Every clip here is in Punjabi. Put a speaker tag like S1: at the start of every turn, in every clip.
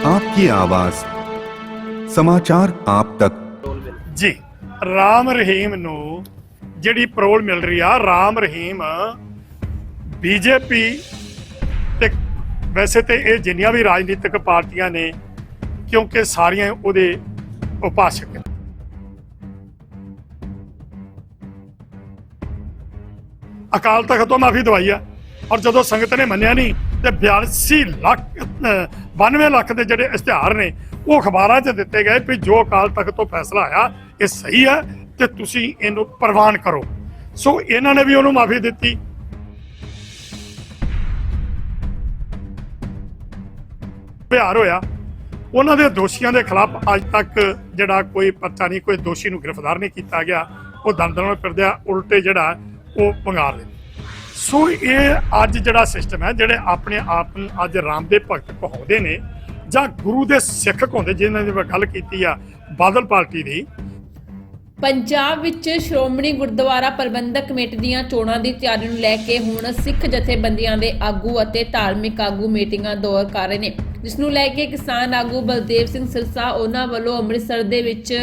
S1: आपकी आवाज समाचार आप तक
S2: ਜੀ ਰਾਮ ਰਹੀਮ ਨੂੰ ਜਿਹੜੀ ਪਰੋਲ ਮਿਲ ਰਹੀ ਆ ਰਾਮ ਰਹੀਮ ਬੀਜੇਪੀ ਤੇ ਵੈਸੇ ਤੇ ਇਹ ਜਿੰਨੀਆਂ ਵੀ ਰਾਜਨੀਤਿਕ ਪਾਰਟੀਆਂ ਨੇ ਕਿਉਂਕਿ ਸਾਰੀਆਂ ਉਹਦੇ ਉਪਾਸਕ ਨੇ ਅਕਾਲ ਤਖਤ ਤੋਂ ਮਾਫੀ ਦਵਾਈ ਆ ਔਰ ਜਦੋਂ ਸੰਗਤ ਨੇ ਮੰਨਿਆ ਨਹੀਂ ਤੇ 82 ਲੱਖ ਅਹ, 92 ਲੱਖ ਦੇ ਜਿਹੜੇ ਇਸ਼ਤਿਹਾਰ ਨੇ ਉਹ ਅਖਬਾਰਾਂ 'ਚ ਦਿੱਤੇ ਗਏ ਵੀ ਜੋ ਅਕਾਲ ਤਖਤ ਤੋਂ ਫੈਸਲਾ ਆਇਆ ਇਹ ਸਹੀ ਹੈ ਤੇ ਤੁਸੀਂ ਇਹਨੂੰ ਪ੍ਰਵਾਨ ਕਰੋ। ਸੋ ਇਹਨਾਂ ਨੇ ਵੀ ਉਹਨੂੰ ਮਾਫੀ ਦਿੱਤੀ। ਬਿਹਾਰ ਹੋਇਆ। ਉਹਨਾਂ ਦੇ ਦੋਸ਼ੀਆਂ ਦੇ ਖਿਲਾਫ ਅੱਜ ਤੱਕ ਜਿਹੜਾ ਕੋਈ ਪਰਚਾ ਨਹੀਂ ਕੋਈ ਦੋਸ਼ੀ ਨੂੰ ਗ੍ਰਿਫਤਾਰ ਨਹੀਂ ਕੀਤਾ ਗਿਆ। ਉਹ ਦੰਦਾਂ ਨਾਲ ਫਿਰਦੇ ਉਲਟੇ ਜਿਹੜਾ ਉਹ ਪੰਗਾਰ ਦੇ ਸੋ ਇਹ ਅੱਜ ਜਿਹੜਾ ਸਿਸਟਮ ਹੈ, ਜਿਹੜੇ ਆਪਣੇ ਆਪ ਨੂੰ ਅੱਜ ਰਾਮ ਦੇ ਭਗਤ ਕਹਾਉਂਦੇ ਨੇ ਜਾਂ ਗੁਰੂ ਦੇ ਸਿੱਖ ਕਹਾਉਂਦੇ ਜਿਨ੍ਹਾਂ ਦੀ ਮੈਂ ਗੱਲ ਕੀਤੀ ਆ ਬਾਦਲ ਪਾਰਟੀ ਦੀ।
S3: ਪੰਜਾਬ ਵਿੱਚ ਸ਼੍ਰੋਮਣੀ ਗੁਰਦੁਆਰਾ ਪ੍ਰਬੰਧਕ ਕਮੇਟੀ ਦੀਆਂ ਚੋਣਾਂ ਦੀ ਤਿਆਰੀ ਨੂੰ ਲੈ ਕੇ ਹੁਣ ਸਿੱਖ ਜਥੇਬੰਦੀਆਂ ਦੇ ਆਗੂ ਅਤੇ ਧਾਰਮਿਕ ਆਗੂ ਮੀਟਿੰਗਾਂ ਦੌਰ ਕਰ ਰਹੇ ਨੇ। ਜਿਸ ਨੂੰ ਲੈ ਕੇ ਕਿਸਾਨ ਆਗੂ ਬਲਦੇਵ ਸਿੰਘ ਸਿਰਸਾ ਉਹਨਾਂ ਵੱਲੋਂ ਅੰਮ੍ਰਿਤਸਰ ਦੇ ਵਿੱਚ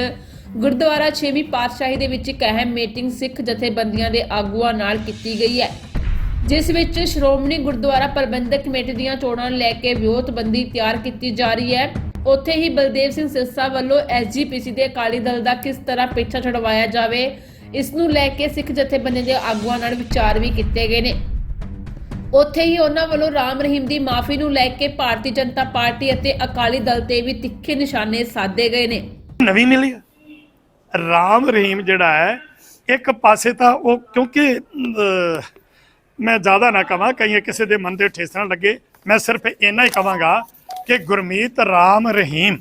S3: ਗੁਰਦੁਆਰਾ 6ਵੀਂ ਪਾਤਸ਼ਾਹੀ ਦੇ ਵਿੱਚ ਇੱਕ ਅਹਿਮ ਮੀਟਿੰਗ ਸਿੱਖ ਜਥੇਬੰਦੀਆਂ ਦੇ ਆਗੂਆਂ ਨਾਲ ਕੀਤੀ ਗਈ ਹੈ। ਜਿਸ ਵਿੱਚ ਸ਼੍ਰੋਮਣੀ ਗੁਰਦੁਆਰਾ ਪ੍ਰਬੰਧਕ ਕਮੇਟੀ ਦੀਆਂ ਚੋਣਾਂ ਲੈ ਕੇ ਵਿਉਂਤਬੰਦੀ ਤਿਆਰ ਕੀਤੀ ਜਾ ਰਹੀ ਹੈ। ਉੱਥੇ ਹੀ ਬਲਦੇਵ ਸਿੰਘ ਸਿਰਸਾ ਵੱਲੋਂ ਐਸਜੀਪੀਸੀ ਦੇ ਅਕਾਲੀ ਦਲ ਦਾ ਕਿਸ ਤਰ੍ਹਾਂ ਪਿੱਛਾ ਛੁਡਵਾਇਆ ਜਾਵੇ ਇਸ ਨੂੰ ਲੈ ਕੇ ਸਿੱਖ ਜਥੇਬੰਦੀ ਦੇ ਆਗੂਆਂ ਨਾਲ ਵਿਚਾਰ ਵੀ ਕੀਤੇ ਗਏ ਨੇ। ਉੱਥੇ ਹੀ ਉਹਨਾਂ ਵੱਲੋਂ ਰਾਮ ਰਹੀਮ ਦੀ ਮਾਫੀ ਨੂੰ ਲੈ ਕੇ ਭਾਰਤੀ ਜਨਤਾ ਪਾਰਟੀ ਅਤੇ ਅਕਾਲੀ ਦਲ ਤੇ ਵੀ ਤਿੱਖੇ ਨਿਸ਼ਾਨੇ ਸਾਧੇ ਗਏ ਨੇ।
S2: ਨਵੀਂ ਮਿਲੀ ਆ। ਰਾਮ ਰਹੀਮ ਜਿਹੜਾ ਹੈ ਇੱਕ ਪਾਸੇ ਤਾਂ ਉਹ ਕਿਉਂਕਿ ਅਹ, ਮੈਂ ਜ਼ਿਆਦਾ ਨਾ ਕਹਾਂ ਕਈ ਕਿਸੇ ਦੇ ਮਨ ਦੇ ਠੇਸ ਨਾ ਲੱਗੇ। ਮੈਂ ਸਿਰਫ ਇੰਨਾ ਹੀ ਕਹਾਂਗਾ ਕਿ ਗੁਰਮੀਤ ਰਾਮ ਰਹੀਮ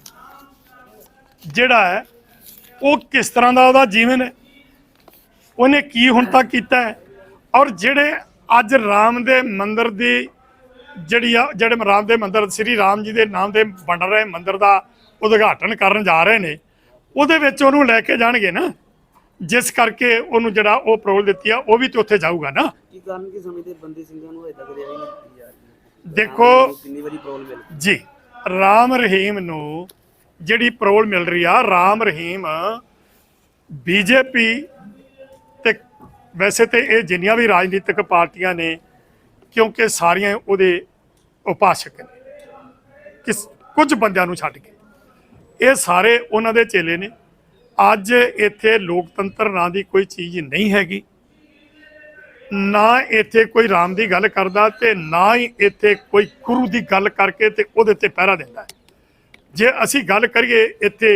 S2: ਜਿਹੜਾ ਹੈ, ਉਹ ਕਿਸ ਤਰ੍ਹਾਂ ਦਾ ਉਹਦਾ ਜੀਵਨ ਹੈ? ਉਹਨੇ ਕੀ ਹੁਣ ਤੱਕ ਕੀਤਾ ਹੈ? ਔਰ ਜਿਹੜੇ ਅੱਜ ਰਾਮ ਦੇ ਮੰਦਿਰ ਦੀ ਜਿਹੜੀ ਆ, ਜਿਹੜੇ ਰਾਮ ਦੇ ਮੰਦਿਰ, ਸ੍ਰੀ ਰਾਮ ਜੀ ਦੇ ਨਾਮ ਦੇ ਬਣ ਰਹੇ ਮੰਦਿਰ ਦਾ ਉਦਘਾਟਨ ਕਰਨ ਜਾ ਰਹੇ ਨੇ, ਉਹਦੇ ਵਿੱਚ ਉਹਨੂੰ ਲੈ ਕੇ ਜਾਣਗੇ ਨਾ। ਜਿਸ ਕਰਕੇ ਉਹਨੂੰ ਜਿਹੜਾ ਉਹ ਪਰੋਲ ਦਿੱਤੀ ਆ ਉਹ ਵੀ ਤੇ ਉੱਥੇ ਜਾਊਗਾ ਨਾ।
S4: ਕੀ ਕਾਰਨ ਕੀ ਸਮੇਂ ਤੇ ਬੰਦੀ ਸਿੰਘਾਂ ਨੂੰ ਅਜੇ ਤੱਕ ਨਹੀਂ? ਜਾ ਰਹੀ?
S2: ਦੇਖੋ
S4: ਕਿੰਨੀ ਵਾਰੀ ਪ੍ਰੋਬਲਮ ਮਿਲ
S2: ਜੀ ਰਾਮ ਰਹੀਮ ਨੂੰ ਜਿਹੜੀ ਪਰੋਲ ਮਿਲ ਰਹੀ ਆ ਰਾਮ ਰਹੀਮ ਬੀਜੇਪੀ ਤੇ ਵੈਸੇ ਤੇ ਇਹ ਜਿੰਨੀਆਂ ਵੀ ਰਾਜਨੀਤਿਕ ਪਾਰਟੀਆਂ ਨੇ ਕਿਉਂਕਿ ਸਾਰੀਆਂ ਉਹਦੇ ਉਪਾਸਕ ਨੇ। ਕਿਸ ਕੁਝ ਬੰਦਿਆਂ ਨੂੰ ਛੱਡ ਕੇ। ਇਹ ਸਾਰੇ ਉਹਨਾਂ ਦੇ ਚੇਲੇ ਨੇ। ਅੱਜ ਇੱਥੇ ਲੋਕਤੰਤਰ ਨਾਂ ਦੀ ਕੋਈ ਚੀਜ਼ ਨਹੀਂ ਹੈਗੀ। ਨਾ ਇੱਥੇ ਕੋਈ ਰਾਮ ਦੀ ਗੱਲ ਕਰਦਾ ਤੇ ਨਾ ਹੀ ਇੱਥੇ ਕੋਈ ਗੁਰੂ ਦੀ ਗੱਲ ਕਰਕੇ ਤੇ ਉਹਦੇ ਤੇ ਪਹਿਰਾ ਦਿੰਦਾ ਜੇ ਅਸੀਂ ਗੱਲ ਕਰੀਏ ਇੱਥੇ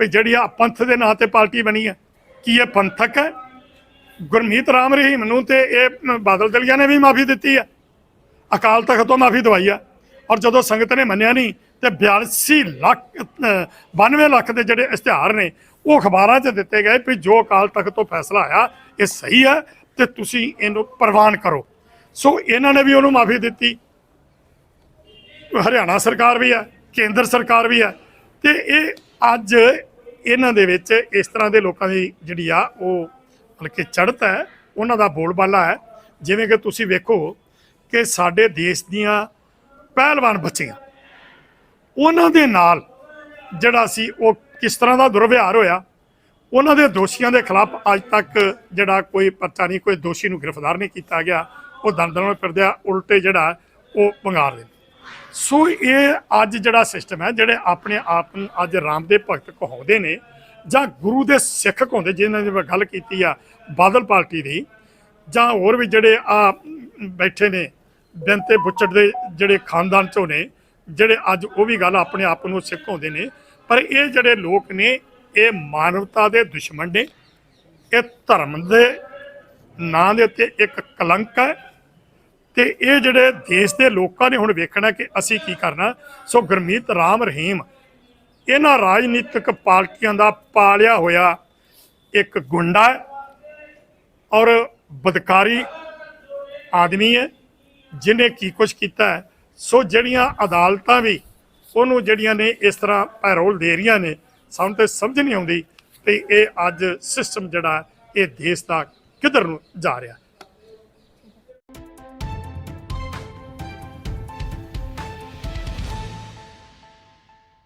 S2: ਵੀ ਜਿਹੜੀ ਆ ਪੰਥ ਦੇ ਨਾਂ ਤੇ ਪਾਰਟੀ ਬਣੀ ਹੈ ਕੀ ਇਹ ਪੰਥਕ ਹੈ? ਗੁਰਮੀਤ ਰਾਮ ਰਹੀਮ ਨੂੰ ਤੇ ਇਹ ਬਾਦਲ ਦਲੀਆ ਨੇ ਵੀ ਮਾਫੀ ਦਿੱਤੀ ਹੈ ਅਕਾਲ ਤਖਤ ਤੋਂ ਮਾਫੀ ਦਵਾਈ ਆ। ਔਰ ਜਦੋਂ ਸੰਗਤ ਨੇ ਮੰਨਿਆ ਨਹੀਂ ਤੇ 82 ਲੱਖ ਅਹ, 92 ਲੱਖ ਦੇ ਜਿਹੜੇ ਇਸ਼ਤਿਹਾਰ ਨੇ ਉਹ ਅਖਬਾਰਾਂ 'ਚ ਦਿੱਤੇ ਗਏ ਵੀ ਜੋ ਅਕਾਲ ਤਖਤ ਤੋਂ ਫੈਸਲਾ ਆਇਆ, ਇਹ ਸਹੀ ਹੈ ਤੇ ਤੁਸੀਂ ਇਹਨੂੰ ਪ੍ਰਵਾਨ ਕਰੋ। ਸੋ ਇਹਨਾਂ ਨੇ ਵੀ ਉਹਨੂੰ ਮਾਫੀ ਦਿੱਤੀ। ਹਰਿਆਣਾ ਸਰਕਾਰ ਵੀ ਹੈ, ਕੇਂਦਰ ਸਰਕਾਰ ਵੀ ਹੈ ਤੇ ਇਹ ਅੱਜ ਇਹਨਾਂ ਦੇ ਵਿੱਚ ਇਸ ਤਰ੍ਹਾਂ ਦੇ ਲੋਕਾਂ ਦੀ ਜਿਹੜੀ ਆ ਉਹ ਬਲਕਿ ਚੜ੍ਹਤ ਹੈ, ਉਹਨਾਂ ਦਾ ਬੋਲਬਾਲਾ ਹੈ। ਜਿਵੇਂ ਕਿ ਤੁਸੀਂ ਵੇਖੋ ਕਿ ਸਾਡੇ ਦੇਸ਼ ਦੀਆਂ ਪਹਿਲਵਾਨ ਬੱਚੀਆਂ, ਉਹਨਾਂ ਦੇ ਨਾਲ ਜਿਹੜਾ ਸੀ, ਉਹ ਕਿਸ ਤਰ੍ਹਾਂ ਦਾ ਦੁਰਵਿਹਾਰ ਹੋਇਆ, ਉਹਨਾਂ ਦੇ ਦੋਸ਼ੀਆਂ ਦੇ ਖਿਲਾਫ ਅੱਜ ਤੱਕ ਜਿਹੜਾ ਕੋਈ ਪਰਚਾ ਨਹੀਂ, ਕੋਈ ਦੋਸ਼ੀ ਨੂੰ ਗ੍ਰਿਫਤਾਰ ਨਹੀਂ ਕੀਤਾ ਗਿਆ, ਉਹ ਦੰਦਾਂ ਨਾਲ ਫਿਰਦੇ ਆ ਉਲਟੇ ਜਿਹੜਾ, ਉਹ ਪੰਗਾਰ ਦੇ ਸੋ ਇਹ ਅੱਜ ਜਿਹੜਾ ਸਿਸਟਮ ਹੈ, ਜਿਹੜੇ ਆਪਣੇ ਆਪ ਨੂੰ ਅੱਜ ਰਾਮ ਦੇ ਭਗਤ ਕਹਾਉਂਦੇ ਨੇ, ਜਾਂ ਗੁਰੂ ਦੇ ਸਿੱਖ ਕਹਾਉਂਦੇ ਜਿਨ੍ਹਾਂ ਦੀ ਮੈਂ ਗੱਲ ਕੀਤੀ ਆ ਬਾਦਲ ਪਾਰਟੀ ਦੀ, ਜਾਂ ਹੋਰ ਵੀ ਜਿਹੜੇ ਆ ਬੈਠੇ ਨੇ, ਬੈਂਤੇ ਬੁੱਚੜ ਦੇ ਜਿਹੜੇ ਖਾਨਦਾਨ ਚੋਂ ਨੇ, ਜਿਹੜੇ ਅੱਜ ਉਹ ਵੀ ਗੱਲ ਆਪਣੇ ਆਪ ਨੂੰ ਸਿੱਖ ਕਹਾਉਂਦੇ ਨੇ ਪਰ ਇਹ ਜਿਹੜੇ ਲੋਕ ਨੇ, ਇਹ ਮਾਨਵਤਾ ਦੇ ਦੁਸ਼ਮਣ ਨੇ। ਇਹ ਧਰਮ ਦੇ ਨਾਂ ਦੇ ਉੱਤੇ ਇੱਕ ਕਲੰਕ ਹੈ। ਤੇ ਇਹ ਜਿਹੜੇ ਦੇਸ਼ ਦੇ ਲੋਕਾਂ ਨੇ ਹੁਣ ਵੇਖਣਾ ਕਿ ਅਸੀਂ ਕੀ ਕਰਨਾ। ਸੋ ਗੁਰਮੀਤ ਰਾਮ ਰਹੀਮ, ਇਹਨਾਂ ਰਾਜਨੀਤਿਕ ਪਾਰਟੀਆਂ ਦਾ ਪਾਲਿਆ ਹੋਇਆ ਇੱਕ ਗੁੰਡਾ ਹੈ ਔਰ ਬਦਕਾਰੀ ਆਦਮੀ ਹੈ ਜਿਨੇ ਕੀ ਕੁਝ ਕੀਤਾ ਹੈ। ਸੋ ਜਿਹੜੀਆਂ ਅਦਾਲਤਾਂ ਵੀ ਉਹਨੂੰ ਜਿਹੜੀਆਂ ਨੇ ਇਸ ਤਰ੍ਹਾਂ ਪੈਰੋਲ ਦੇ ਰਹੀਆਂ ਨੇ, ਸਾਨੂੰ ਤੇ ਸਮਝ ਨਹੀਂ ਆਉਂਦੀ ਤੇ ਇਹ ਅੱਜ ਸਿਸਟਮ ਜਿਹੜਾ ਇਹ ਦੇਸ਼ ਦਾ ਕਿੱਧਰ ਨੂੰ ਜਾ ਰਿਹਾ।